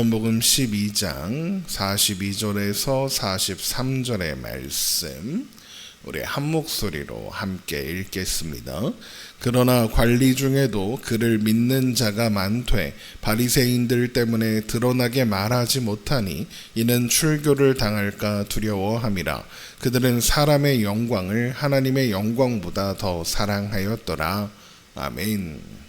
요한복음 12장 42절에서 43절의 말씀 우리 한 목소리로 함께 읽겠습니다. 그러나 관리 중에도 그를 믿는 자가 많되 바리새인들 때문에 드러나게 말하지 못하니 이는 출교를 당할까 두려워함이라 그들은 사람의 영광을 하나님의 영광보다 더 사랑하였더라. 아멘.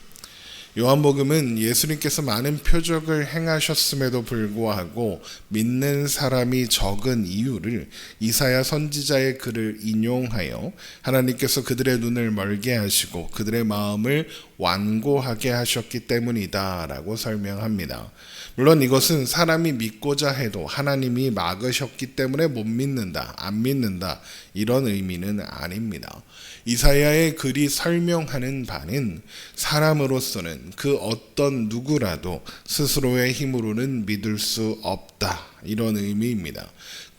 요한복음은 예수님께서 많은 표적을 행하셨음에도 불구하고 믿는 사람이 적은 이유를 이사야 선지자의 글을 인용하여 하나님께서 그들의 눈을 멀게 하시고 그들의 마음을 완고하게 하셨기 때문이다라고 설명합니다. 물론 이것은 사람이 믿고자 해도 하나님이 막으셨기 때문에 못 믿는다, 안 믿는다 이런 의미는 아닙니다. 이사야의 글이 설명하는 바는 사람으로서는 그 어떤 누구라도 스스로의 힘으로는 믿을 수 없다. 이런 의미입니다.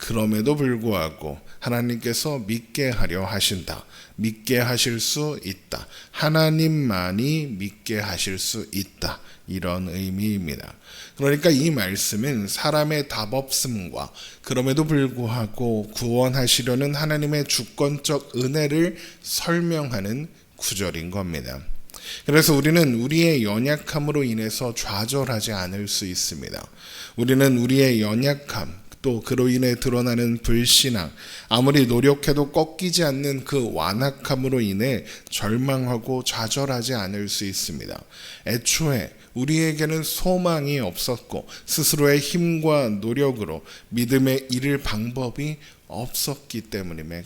그럼에도 불구하고 하나님께서 믿게 하려 하신다. 믿게 하실 수 있다. 하나님만이 믿게 하실 수 있다. 이런 의미입니다. 그러니까 이 말씀은 사람의 답 없음과 그럼에도 불구하고 구원하시려는 하나님의 주권적 은혜를 설명하는 구절인 겁니다. 그래서 우리는 우리의 연약함으로 인해서 좌절하지 않을 수 있습니다. 우리는 우리의 연약함, 또 그로 인해 드러나는 불신앙, 아무리 노력해도 꺾이지 않는 그 완악함으로 인해 절망하고 좌절하지 않을 수 있습니다. 애초에 우리에게는 소망이 없었고 스스로의 힘과 노력으로 믿음에 이를 방법이 없었기 때문에,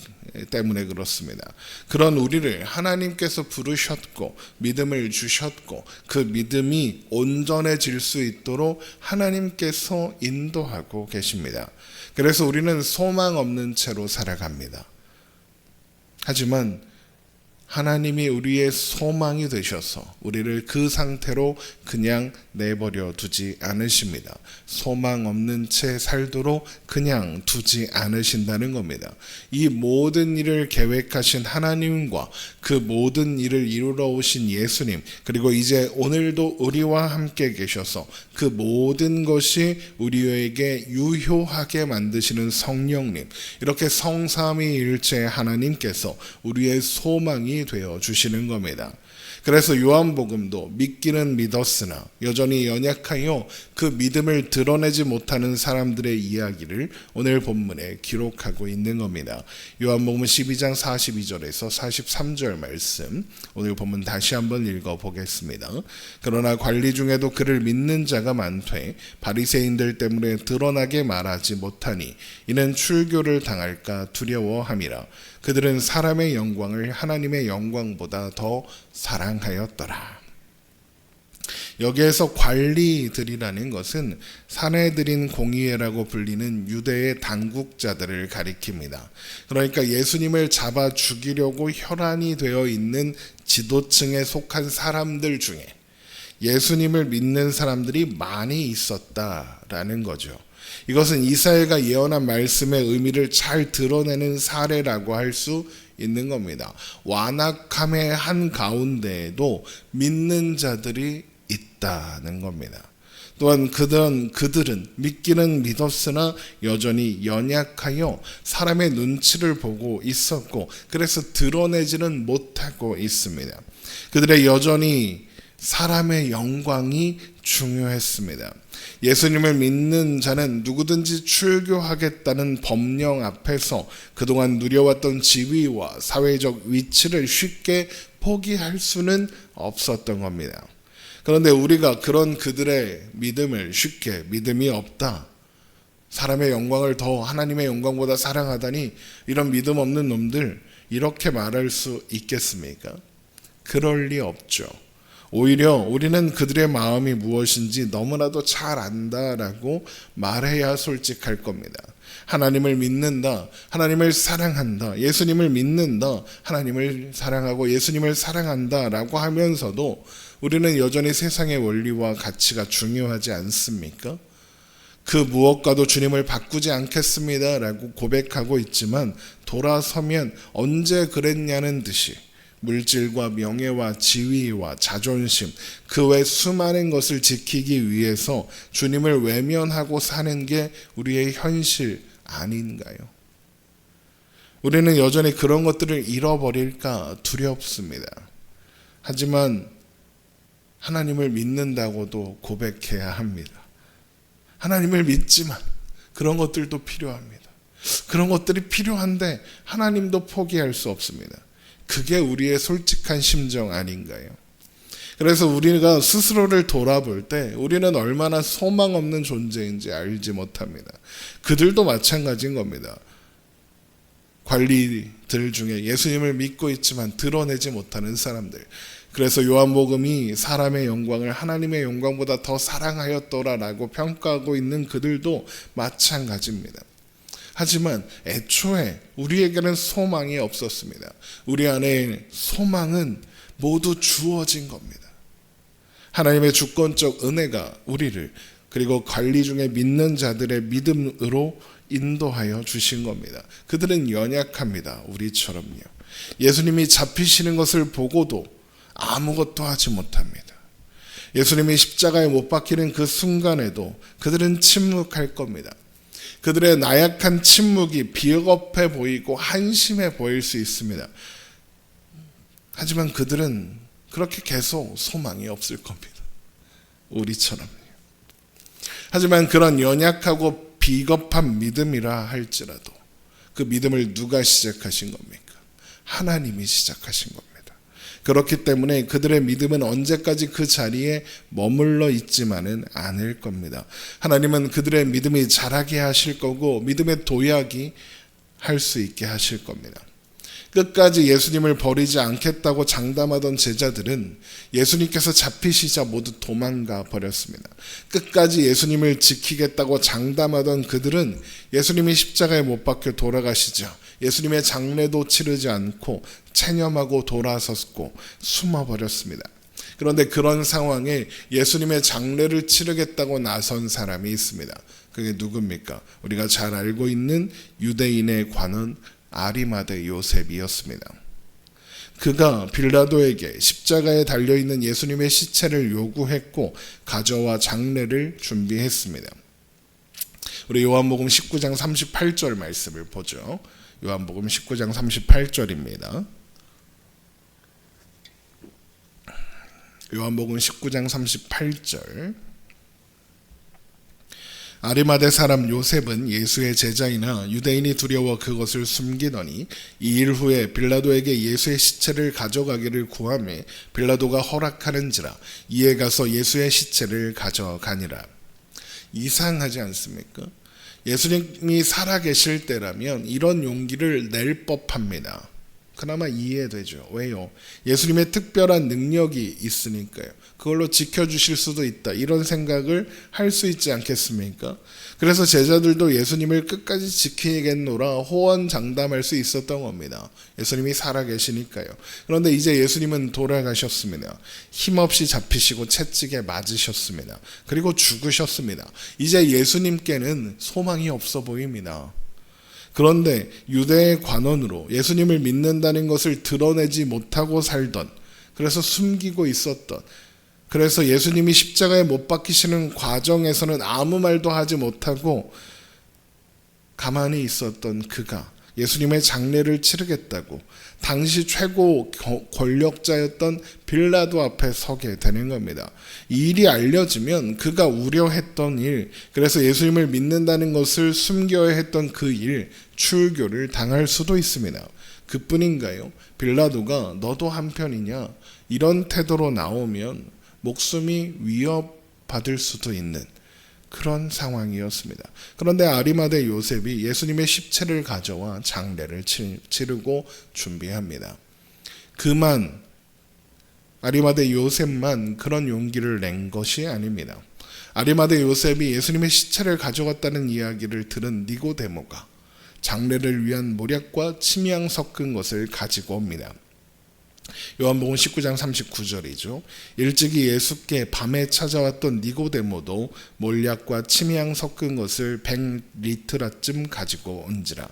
때문에 그렇습니다. 그런 우리를 하나님께서 부르셨고 믿음을 주셨고 그 믿음이 온전해질 수 있도록 하나님께서 인도하고 계십니다. 그래서 우리는 소망 없는 채로 살아갑니다. 하지만 하나님이 우리의 소망이 되셔서 우리를 그 상태로 그냥 내버려 두지 않으십니다. 소망 없는 채 살도록 그냥 두지 않으신다는 겁니다. 이 모든 일을 계획하신 하나님과 그 모든 일을 이루러 오신 예수님, 그리고 이제 오늘도 우리와 함께 계셔서 그 모든 것이 우리에게 유효하게 만드시는 성령님, 이렇게 성삼위 일체 하나님께서 우리의 소망이 되어 주시는 겁니다. 그래서 요한복음도 믿기는 믿었으나 여전히 연약하여 그 믿음을 드러내지 못하는 사람들의 이야기를 오늘 본문에 기록하고 있는 겁니다. 요한복음 12장 42절에서 43절 말씀 오늘 본문 다시 한번 읽어 보겠습니다. 그러나 관리 중에도 그를 믿는 자가 많되 바리새인들 때문에 드러나게 말하지 못하니 이는 출교를 당할까 두려워함이라 그들은 사람의 영광을 하나님의 영광보다 더 사랑하였더라. 여기에서 관리들이라는 것은 사내들인 공의회라고 불리는 유대의 당국자들을 가리킵니다. 그러니까 예수님을 잡아 죽이려고 혈안이 되어 있는 지도층에 속한 사람들 중에 예수님을 믿는 사람들이 많이 있었다라는 거죠. 이것은 이사야가 예언한 말씀의 의미를 잘 드러내는 사례라고 할 수 있는 겁니다. 완악함의 한 가운데에도 믿는 자들이 있다는 겁니다. 또한 그들은, 그들은 믿기는 믿었으나 여전히 연약하여 사람의 눈치를 보고 있었고 그래서 드러내지는 못하고 있습니다. 그들의 여전히 사람의 영광이 중요했습니다. 예수님을 믿는 자는 누구든지 출교하겠다는 법령 앞에서 그동안 누려왔던 지위와 사회적 위치를 쉽게 포기할 수는 없었던 겁니다. 그런데 우리가 그런 그들의 믿음을 쉽게 믿음이 없다. 사람의 영광을 더 하나님의 영광보다 사랑하다니 이런 믿음 없는 놈들 이렇게 말할 수 있겠습니까? 그럴 리 없죠. 오히려 우리는 그들의 마음이 무엇인지 너무나도 잘 안다라고 말해야 솔직할 겁니다. 하나님을 믿는다. 하나님을 사랑한다. 예수님을 믿는다. 하나님을 사랑하고 예수님을 사랑한다. 라고 하면서도 우리는 여전히 세상의 원리와 가치가 중요하지 않습니까? 그 무엇과도 주님을 바꾸지 않겠습니다. 라고 고백하고 있지만 돌아서면 언제 그랬냐는 듯이 물질과 명예와 지위와 자존심, 그 외 수많은 것을 지키기 위해서 주님을 외면하고 사는 게 우리의 현실 아닌가요? 우리는 여전히 그런 것들을 잃어버릴까 두렵습니다. 하지만 하나님을 믿는다고도 고백해야 합니다. 하나님을 믿지만 그런 것들도 필요합니다. 그런 것들이 필요한데 하나님도 포기할 수 없습니다. 그게 우리의 솔직한 심정 아닌가요? 그래서 우리가 스스로를 돌아볼 때 우리는 얼마나 소망 없는 존재인지 알지 못합니다. 그들도 마찬가지인 겁니다. 관리들 중에 예수님을 믿고 있지만 드러내지 못하는 사람들. 그래서 요한복음이 사람의 영광을 하나님의 영광보다 더 사랑하였더라라고 평가하고 있는 그들도 마찬가지입니다. 하지만 애초에 우리에게는 소망이 없었습니다. 우리 안에 소망은 모두 주어진 겁니다. 하나님의 주권적 은혜가 우리를 그리고 관리 중에 믿는 자들의 믿음으로 인도하여 주신 겁니다. 그들은 연약합니다. 우리처럼요. 예수님이 잡히시는 것을 보고도 아무것도 하지 못합니다. 예수님이 십자가에 못 박히는 그 순간에도 그들은 침묵할 겁니다. 그들의 나약한 침묵이 비겁해 보이고 한심해 보일 수 있습니다. 하지만 그들은 그렇게 계속 소망이 없을 겁니다. 우리처럼요. 하지만 그런 연약하고 비겁한 믿음이라 할지라도 그 믿음을 누가 시작하신 겁니까? 하나님이 시작하신 겁니다. 그렇기 때문에 그들의 믿음은 언제까지 그 자리에 머물러 있지만은 않을 겁니다. 하나님은 그들의 믿음이 자라게 하실 거고 믿음의 도약이 할 수 있게 하실 겁니다. 끝까지 예수님을 버리지 않겠다고 장담하던 제자들은 예수님께서 잡히시자 모두 도망가 버렸습니다. 끝까지 예수님을 지키겠다고 장담하던 그들은 예수님이 십자가에 못 박혀 돌아가시자 예수님의 장례도 치르지 않고 체념하고 돌아섰고 숨어버렸습니다. 그런데 그런 상황에 예수님의 장례를 치르겠다고 나선 사람이 있습니다. 그게 누굽니까? 우리가 잘 알고 있는 유대인의 관원 아리마대 요셉이었습니다. 그가 빌라도에게 십자가에 달려 있는 예수님의 시체를 요구했고 가져와 장례를 준비했습니다. 우리 요한복음 19장 38절 말씀을 보죠. 요한복음 19장 38절입니다. 요한복음 19장 38절 아리마대 사람 요셉은 예수의 제자이나 유대인이 두려워 그것을 숨기더니 이 일 후에 빌라도에게 예수의 시체를 가져가기를 구하매 빌라도가 허락하는지라 이에 가서 예수의 시체를 가져가니라 이상하지 않습니까? 예수님이 살아계실 때라면 이런 용기를 낼 법합니다. 그나마 이해되죠. 왜요? 예수님의 특별한 능력이 있으니까요. 그걸로 지켜주실 수도 있다. 이런 생각을 할 수 있지 않겠습니까? 그래서 제자들도 예수님을 끝까지 지키겠노라 호언 장담할 수 있었던 겁니다. 예수님이 살아계시니까요. 그런데 이제 예수님은 돌아가셨습니다. 힘없이 잡히시고 채찍에 맞으셨습니다. 그리고 죽으셨습니다. 이제 예수님께는 소망이 없어 보입니다. 그런데 유대의 관원으로 예수님을 믿는다는 것을 드러내지 못하고 살던 그래서 숨기고 있었던 그래서 예수님이 십자가에 못 박히시는 과정에서는 아무 말도 하지 못하고 가만히 있었던 그가 예수님의 장례를 치르겠다고 당시 최고 권력자였던 빌라도 앞에 서게 되는 겁니다. 이 일이 알려지면 그가 우려했던 일, 그래서 예수님을 믿는다는 것을 숨겨야 했던 그 일, 출교를 당할 수도 있습니다. 그뿐인가요? 빌라도가 너도 한편이냐? 이런 태도로 나오면 목숨이 위협받을 수도 있는 그런 상황이었습니다. 그런데 아리마대 요셉이 예수님의 십체를 가져와 장례를 치르고 준비합니다. 그만 아리마대 요셉만 그런 용기를 낸 것이 아닙니다. 아리마대 요셉이 예수님의 시체를 가져갔다는 이야기를 들은 니고데모가 장례를 위한 모략과 침향 섞은 것을 가지고 옵니다. 요한복음 19장 39절이죠. 일찍이 예수께 밤에 찾아왔던 니고데모도 몰약과 침향 섞은 것을 100리트라쯤 가지고 온지라.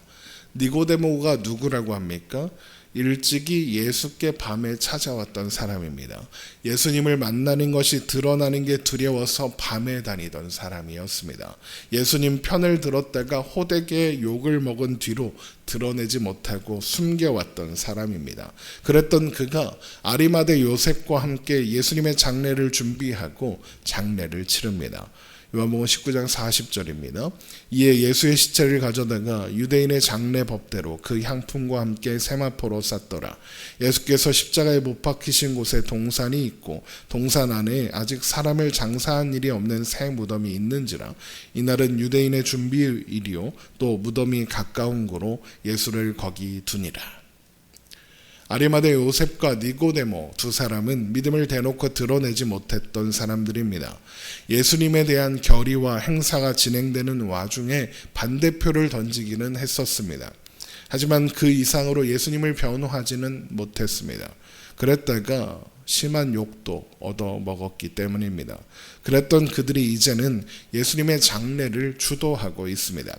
니고데모가 누구라고 합니까? 일찍이 예수께 밤에 찾아왔던 사람입니다. 예수님을 만나는 것이 드러나는 게 두려워서 밤에 다니던 사람이었습니다. 예수님 편을 들었다가 호되게 욕을 먹은 뒤로 드러내지 못하고 숨겨왔던 사람입니다. 그랬던 그가 아리마대 요셉과 함께 예수님의 장례를 준비하고 장례를 치릅니다. 요한복음 19장 40절입니다. 이에 예수의 시체를 가져다가 유대인의 장례 법대로 그 향품과 함께 세마포로 쌌더라. 예수께서 십자가에 못 박히신 곳에 동산이 있고 동산 안에 아직 사람을 장사한 일이 없는 새 무덤이 있는지라 이날은 유대인의 준비일이요 또 무덤이 가까운 고로 예수를 거기 두니라. 아리마대 요셉과 니고데모 두 사람은 믿음을 대놓고 드러내지 못했던 사람들입니다. 예수님에 대한 결의와 행사가 진행되는 와중에 반대표를 던지기는 했었습니다. 하지만 그 이상으로 예수님을 변호하지는 못했습니다. 그랬다가 심한 욕도 얻어 먹었기 때문입니다. 그랬던 그들이 이제는 예수님의 장례를 주도하고 있습니다.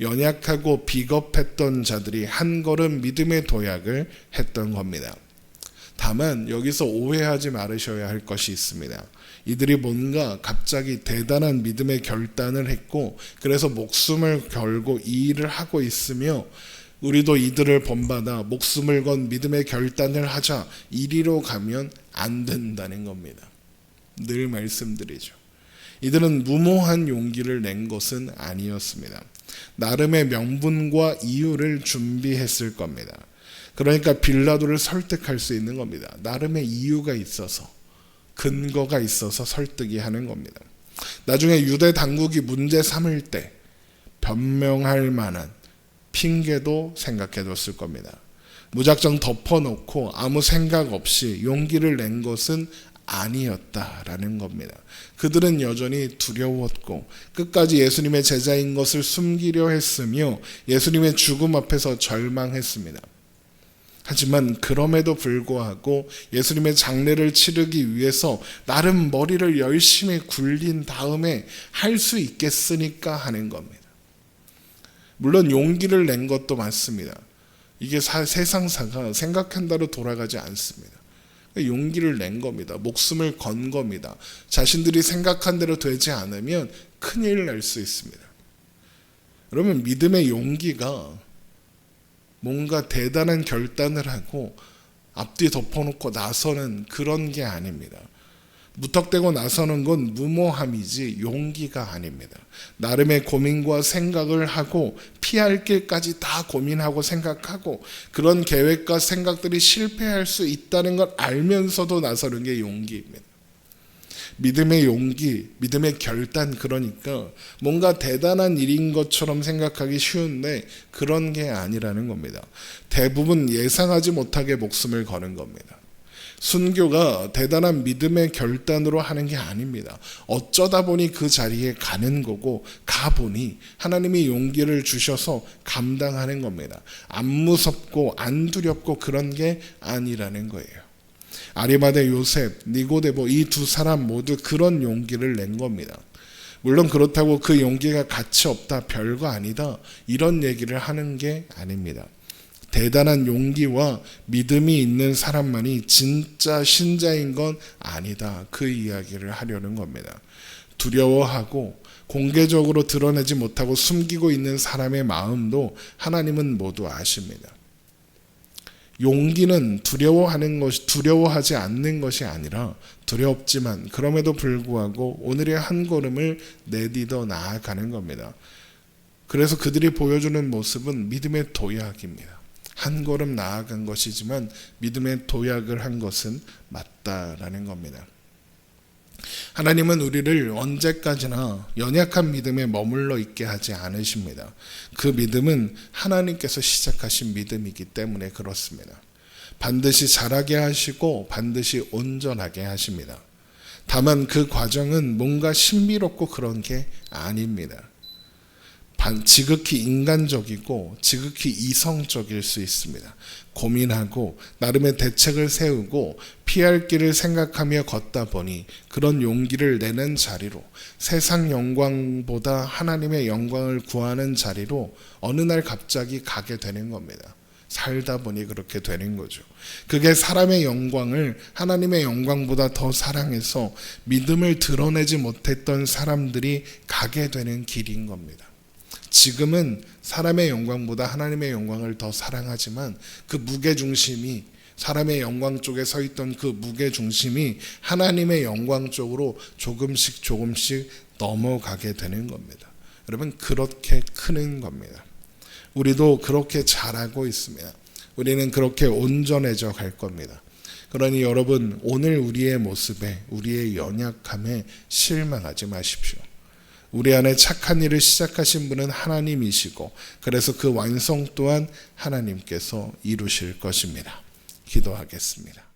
연약하고 비겁했던 자들이 한 걸음 믿음의 도약을 했던 겁니다. 다만 여기서 오해하지 말으셔야 할 것이 있습니다. 이들이 뭔가 갑자기 대단한 믿음의 결단을 했고 그래서 목숨을 걸고 이 일을 하고 있으며 우리도 이들을 본받아 목숨을 건 믿음의 결단을 하자 이리로 가면 안 된다는 겁니다. 늘 말씀드리죠. 이들은 무모한 용기를 낸 것은 아니었습니다. 나름의 명분과 이유를 준비했을 겁니다. 그러니까 빌라도를 설득할 수 있는 겁니다. 나름의 이유가 있어서 근거가 있어서 설득이 하는 겁니다. 나중에 유대 당국이 문제 삼을 때 변명할 만한 핑계도 생각해 뒀을 겁니다. 무작정 덮어놓고 아무 생각 없이 용기를 낸 것은 아니었다라는 겁니다. 그들은 여전히 두려웠고 끝까지 예수님의 제자인 것을 숨기려 했으며 예수님의 죽음 앞에서 절망했습니다. 하지만 그럼에도 불구하고 예수님의 장례를 치르기 위해서 나름 머리를 열심히 굴린 다음에 할 수 있겠으니까 하는 겁니다. 물론 용기를 낸 것도 맞습니다. 이게 사, 세상사가 생각한 대로 돌아가지 않습니다. 용기를 낸 겁니다. 목숨을 건 겁니다. 자신들이 생각한 대로 되지 않으면 큰일 날 수 있습니다. 그러면 믿음의 용기가 뭔가 대단한 결단을 하고 앞뒤 덮어놓고 나서는 그런 게 아닙니다. 무턱대고 나서는 건 무모함이지 용기가 아닙니다. 나름의 고민과 생각을 하고 피할 길까지 다 고민하고 생각하고 그런 계획과 생각들이 실패할 수 있다는 걸 알면서도 나서는 게 용기입니다. 믿음의 용기, 믿음의 결단 그러니까 뭔가 대단한 일인 것처럼 생각하기 쉬운데 그런 게 아니라는 겁니다. 대부분 예상하지 못하게 목숨을 거는 겁니다. 순교가 대단한 믿음의 결단으로 하는 게 아닙니다. 어쩌다 보니 그 자리에 가는 거고 가보니 하나님이 용기를 주셔서 감당하는 겁니다. 안 무섭고 안 두렵고 그런 게 아니라는 거예요. 아리마대 요셉, 니고데보 이 두 사람 모두 그런 용기를 낸 겁니다. 물론 그렇다고 그 용기가 가치 없다, 별거 아니다, 이런 얘기를 하는 게 아닙니다. 대단한 용기와 믿음이 있는 사람만이 진짜 신자인 건 아니다. 그 이야기를 하려는 겁니다. 두려워하고 공개적으로 드러내지 못하고 숨기고 있는 사람의 마음도 하나님은 모두 아십니다. 용기는 두려워하는 것이 두려워하지 않는 것이 아니라 두렵지만 그럼에도 불구하고 오늘의 한 걸음을 내딛어 나아가는 겁니다. 그래서 그들이 보여주는 모습은 믿음의 도약입니다. 한 걸음 나아간 것이지만 믿음의 도약을 한 것은 맞다라는 겁니다. 하나님은 우리를 언제까지나 연약한 믿음에 머물러 있게 하지 않으십니다. 그 믿음은 하나님께서 시작하신 믿음이기 때문에 그렇습니다. 반드시 자라게 하시고 반드시 온전하게 하십니다. 다만 그 과정은 뭔가 신비롭고 그런 게 아닙니다. 지극히 인간적이고 지극히 이성적일 수 있습니다. 고민하고 나름의 대책을 세우고 피할 길을 생각하며 걷다 보니 그런 용기를 내는 자리로 세상 영광보다 하나님의 영광을 구하는 자리로 어느 날 갑자기 가게 되는 겁니다. 살다 보니 그렇게 되는 거죠. 그게 사람의 영광을 하나님의 영광보다 더 사랑해서 믿음을 드러내지 못했던 사람들이 가게 되는 길인 겁니다. 지금은 사람의 영광보다 하나님의 영광을 더 사랑하지만 그 무게 중심이 사람의 영광 쪽에 서 있던 그 무게 중심이 하나님의 영광 쪽으로 조금씩 조금씩 넘어가게 되는 겁니다. 여러분 그렇게 크는 겁니다. 우리도 그렇게 잘하고 있습니다. 우리는 그렇게 온전해져 갈 겁니다. 그러니 여러분 오늘 우리의 모습에 우리의 연약함에 실망하지 마십시오. 우리 안에 착한 일을 시작하신 분은 하나님이시고 그래서 그 완성 또한 하나님께서 이루실 것입니다. 기도하겠습니다.